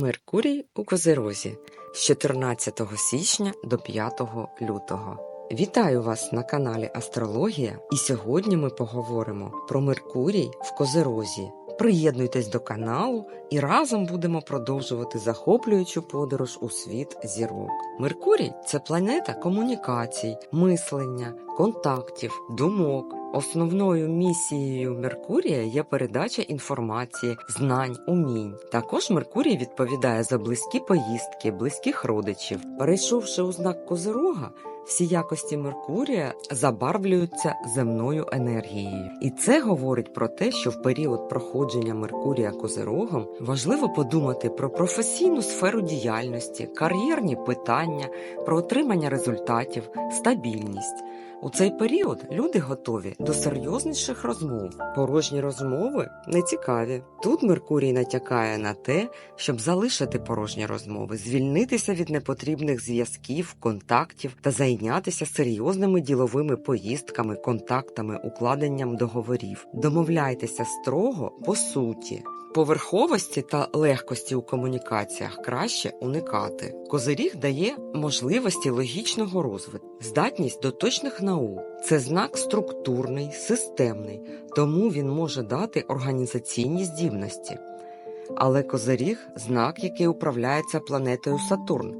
Меркурій у Козерозі з 14 січня до 5 лютого. Вітаю вас на каналі Астрологія, і сьогодні ми поговоримо про Меркурій в Козерозі. Приєднуйтесь до каналу і разом будемо продовжувати захоплюючу подорож у світ зірок. Меркурій це планета комунікацій, мислення, контактів, думок. Основною місією Меркурія є передача інформації, знань, умінь. Також Меркурій відповідає за близькі поїздки, близьких родичів. Перейшовши у знак Козирога, всі якості Меркурія забарвлюються земною енергією. І це говорить про те, що в період проходження Меркурія Козирогом важливо подумати про професійну сферу діяльності, кар'єрні питання, про отримання результатів, стабільність. У цей період люди готові до серйозніших розмов. Порожні розмови не цікаві. Тут Меркурій натякає на те, щоб залишити порожні розмови, звільнитися від непотрібних зв'язків, контактів та зайнятися серйозними діловими поїздками, контактами, укладенням договорів. Домовляйтеся строго по суті. Поверховості та легкості у комунікаціях краще уникати. Козиріг дає можливості логічного розвитку, здатність до точних наук. Це знак структурний, системний, тому він може дати організаційні здібності. Але Козиріг знак, який управляється планетою Сатурн.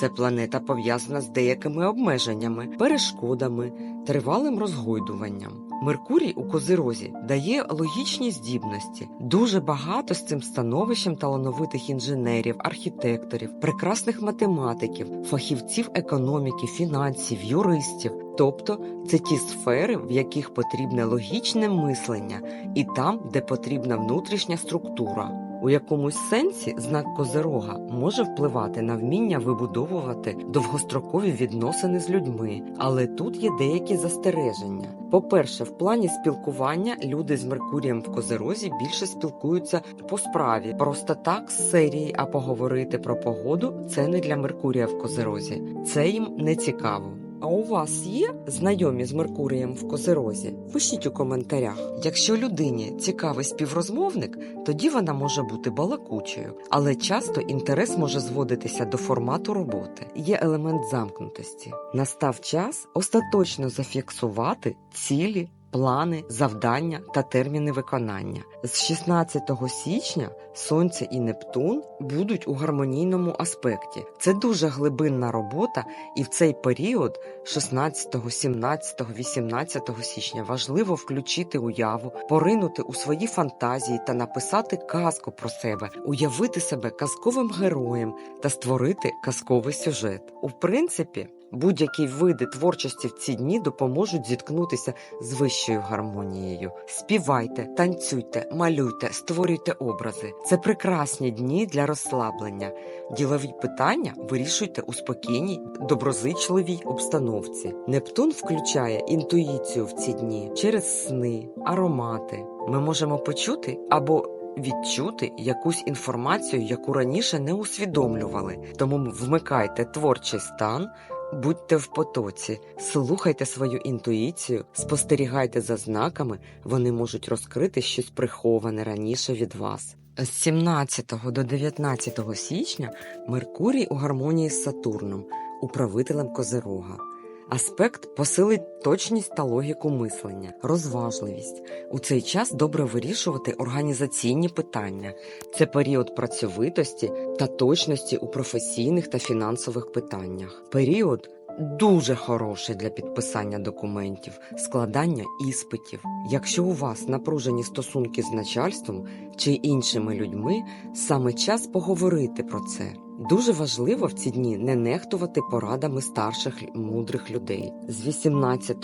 Це планета пов'язана з деякими обмеженнями, перешкодами, тривалим розгойдуванням. Меркурій у Козирозі дає логічні здібності, дуже багато з цим становищем талановитих інженерів, архітекторів, прекрасних математиків, фахівців економіки, фінансів, юристів. Тобто це ті сфери, в яких потрібне логічне мислення, і там, де потрібна внутрішня структура. У якомусь сенсі знак Козирога може впливати на вміння вибудовувати довгострокові відносини з людьми, але тут є деякі застереження. По-перше, в плані спілкування люди з Меркурієм в Козирозі більше спілкуються по справі, просто так з серії, а поговорити про погоду це не для Меркурія в Козирозі, це їм не цікаво. А у вас є знайомі з Меркурієм в Козирозі? Пишіть у коментарях. Якщо людині цікавий співрозмовник, тоді вона може бути балакучою, але часто інтерес може зводитися до формату роботи. Є елемент замкнутості. Настав час остаточно зафіксувати цілі. Плани, завдання та терміни виконання з 16 січня Сонце і Нептун будуть у гармонійному аспекті. Це дуже глибинна робота, і в цей період, 16, 17, 18 січня, важливо включити уяву, поринути у свої фантазії та написати казку про себе, уявити себе казковим героєм та створити казковий сюжет. У принципі. Будь-які види творчості в ці дні допоможуть зіткнутися з вищою гармонією. Співайте, танцюйте, малюйте, створюйте образи. Це прекрасні дні для розслаблення. Ділові питання вирішуйте у спокійній, доброзичливій обстановці. Нептун включає інтуїцію в ці дні через сни, аромати. Ми можемо почути або Відчути якусь інформацію, яку раніше не усвідомлювали, тому вмикайте творчий стан, будьте в потоці, слухайте свою інтуїцію, спостерігайте за знаками, вони можуть розкрити щось приховане раніше від вас. З 17 до 19 січня Меркурій у гармонії з Сатурном, управителем Козирога. Аспект посилить точність та логіку мислення, розважливість. У цей час добре вирішувати організаційні питання. Це період працьовитості та точності у професійних та фінансових питаннях. Період дуже хороший для підписання документів, складання іспитів. Якщо у вас напружені стосунки з начальством чи іншими людьми, саме час поговорити про це. Дуже важливо в ці дні не нехтувати порадами старших мудрих людей. З 18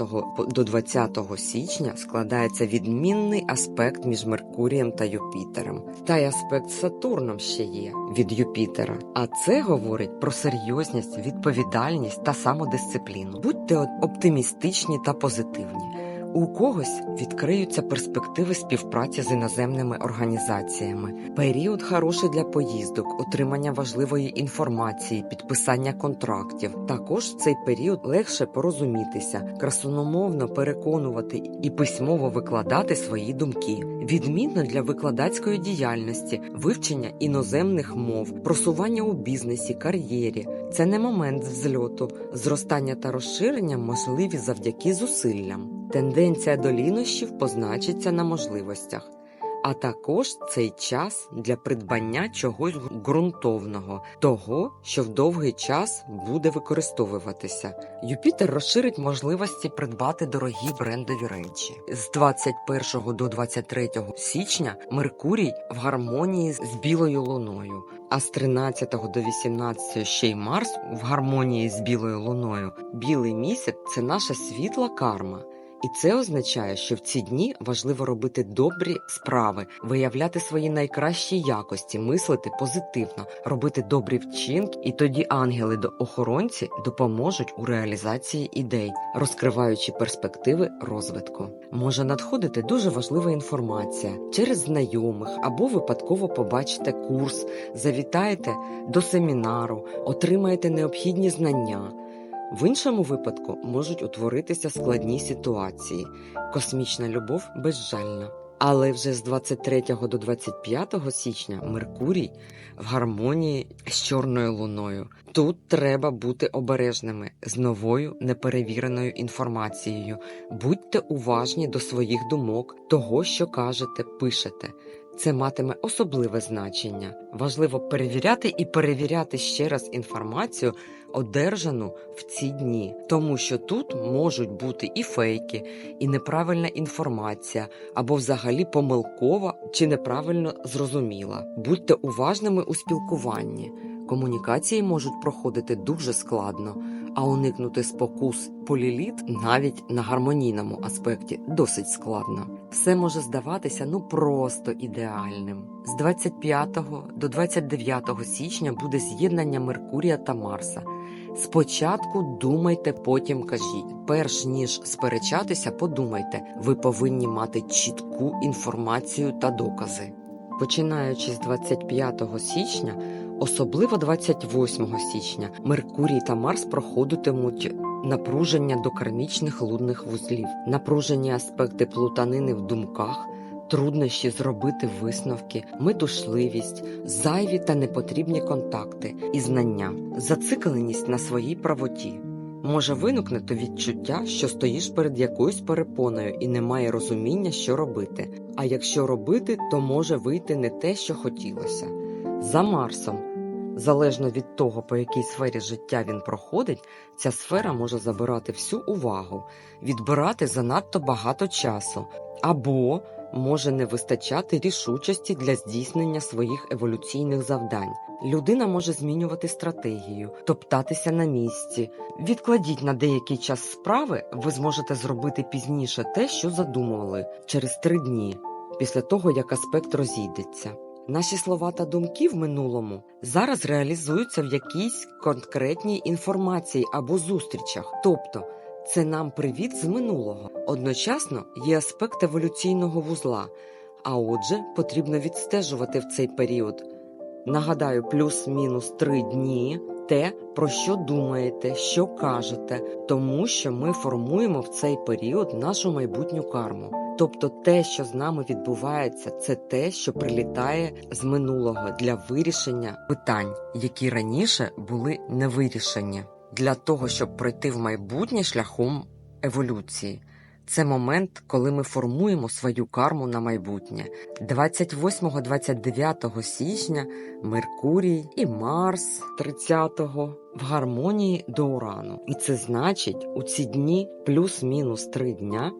до 20 січня складається відмінний аспект між Меркурієм та Юпітером. Та й аспект Сатурном ще є від Юпітера. А це говорить про серйозність, відповідальність та самодисципліну. Будьте оптимістичні та позитивні. У когось відкриються перспективи співпраці з іноземними організаціями. Період хороший для поїздок, отримання важливої інформації, підписання контрактів. Також в цей період легше порозумітися, красуномовно переконувати і письмово викладати свої думки. Відмінно для викладацької діяльності, вивчення іноземних мов, просування у бізнесі, кар'єрі. Це не момент взльоту, зростання та розширення можливі завдяки зусиллям. Тенденція до лінощів позначиться на можливостях. А також цей час для придбання чогось ґрунтовного, того, що в довгий час буде використовуватися. Юпітер розширить можливості придбати дорогі брендові речі. З 21 до 23 січня Меркурій в гармонії з білою луною. А з 13 до 18 ще й Марс в гармонії з білою луною. Білий місяць це наша світла карма. І це означає, що в ці дні важливо робити добрі справи, виявляти свої найкращі якості, мислити позитивно, робити добрі вчинки, і тоді ангели до охоронці допоможуть у реалізації ідей, розкриваючи перспективи розвитку. Може надходити дуже важлива інформація через знайомих або випадково побачите курс, завітаєте до семінару, отримаєте необхідні знання. В іншому випадку можуть утворитися складні ситуації. Космічна любов безжальна. Але вже з 23 до 25 січня Меркурій в гармонії з Чорною луною. Тут треба бути обережними з новою неперевіреною інформацією. Будьте уважні до своїх думок, того, що кажете, пишете. Це матиме особливе значення. Важливо перевіряти і перевіряти ще раз інформацію, одержану в ці дні, тому що тут можуть бути і фейки, і неправильна інформація, або взагалі помилкова чи неправильно зрозуміла. Будьте уважними у спілкуванні. Комунікації можуть проходити дуже складно, а уникнути спокус поліліт навіть на гармонійному аспекті досить складно. Все може здаватися ну просто ідеальним. З 25 до 29 січня буде з'єднання Меркурія та Марса. Спочатку думайте, потім кажіть. Перш ніж сперечатися, подумайте, ви повинні мати чітку інформацію та докази. Починаючи з 25 січня, особливо 28 січня, Меркурій та Марс проходитимуть напруження до кармічних лунних вузлів, напружені аспекти плутанини в думках. Труднощі зробити висновки, метушливість, зайві та непотрібні контакти і знання, зацикленість на своїй правоті. Може виникнути відчуття, що стоїш перед якоюсь перепоною і немає розуміння, що робити. А якщо робити, то може вийти не те, що хотілося. За Марсом, залежно від того, по якій сфері життя він проходить, ця сфера може забирати всю увагу, відбирати занадто багато часу або може не вистачати рішучості для здійснення своїх еволюційних завдань. Людина може змінювати стратегію, топтатися на місці. Відкладіть на деякий час справи, ви зможете зробити пізніше те, що задумували, через три дні, після того як аспект розійдеться. Наші слова та думки в минулому зараз реалізуються в якійсь конкретній інформації або зустрічах, тобто це нам привіт з минулого. Одночасно є аспект еволюційного вузла, а отже, потрібно відстежувати в цей період. Нагадаю, плюс-мінус три дні те, про що думаєте, що кажете, тому що ми формуємо в цей період нашу майбутню карму. Тобто те, що з нами відбувається, це те, що прилітає з минулого для вирішення питань, які раніше були не вирішені для того, щоб пройти в майбутнє шляхом еволюції. Це момент, коли ми формуємо свою карму на майбутнє. 28-29 січня Меркурій і Марс 30-го в гармонії до Урану. І це значить, у ці дні плюс-мінус три дня.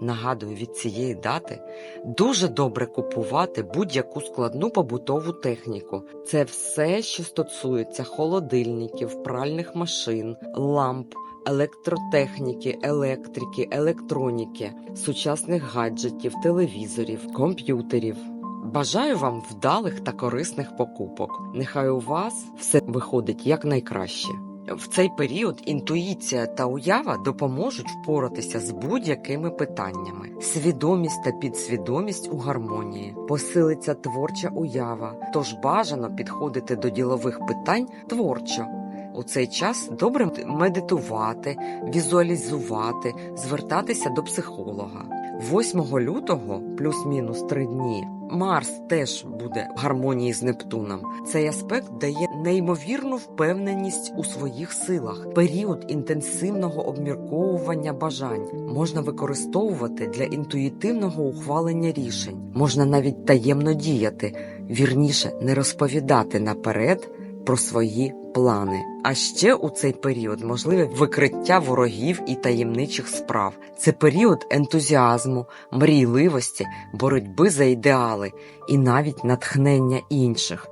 Нагадую, від цієї дати дуже добре купувати будь-яку складну побутову техніку. Це все, що стосується холодильників, пральних машин, ламп, електротехніки, електрики, електроніки, сучасних гаджетів, телевізорів, комп'ютерів. Бажаю вам вдалих та корисних покупок. Нехай у вас все виходить якнайкраще. В цей період інтуїція та уява допоможуть впоратися з будь-якими питаннями. Свідомість та підсвідомість у гармонії, посилиться творча уява, тож бажано підходити до ділових питань творчо. У цей час добре медитувати, візуалізувати, звертатися до психолога. 8 лютого, плюс-мінус 3 дні, Марс теж буде в гармонії з Нептуном. Цей аспект дає неймовірну впевненість у своїх силах. Період інтенсивного обмірковування бажань можна використовувати для інтуїтивного ухвалення рішень. Можна навіть таємно діяти, вірніше не розповідати наперед про свої плани. А ще у цей період можливе викриття ворогів і таємничих справ. Це період ентузіазму, мрійливості, боротьби за ідеали і навіть натхнення інших.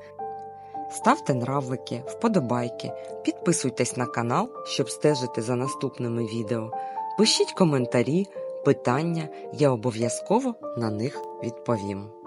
Ставте нравлики, вподобайки, підписуйтесь на канал, щоб стежити за наступними відео. Пишіть коментарі, питання, я обов'язково на них відповім.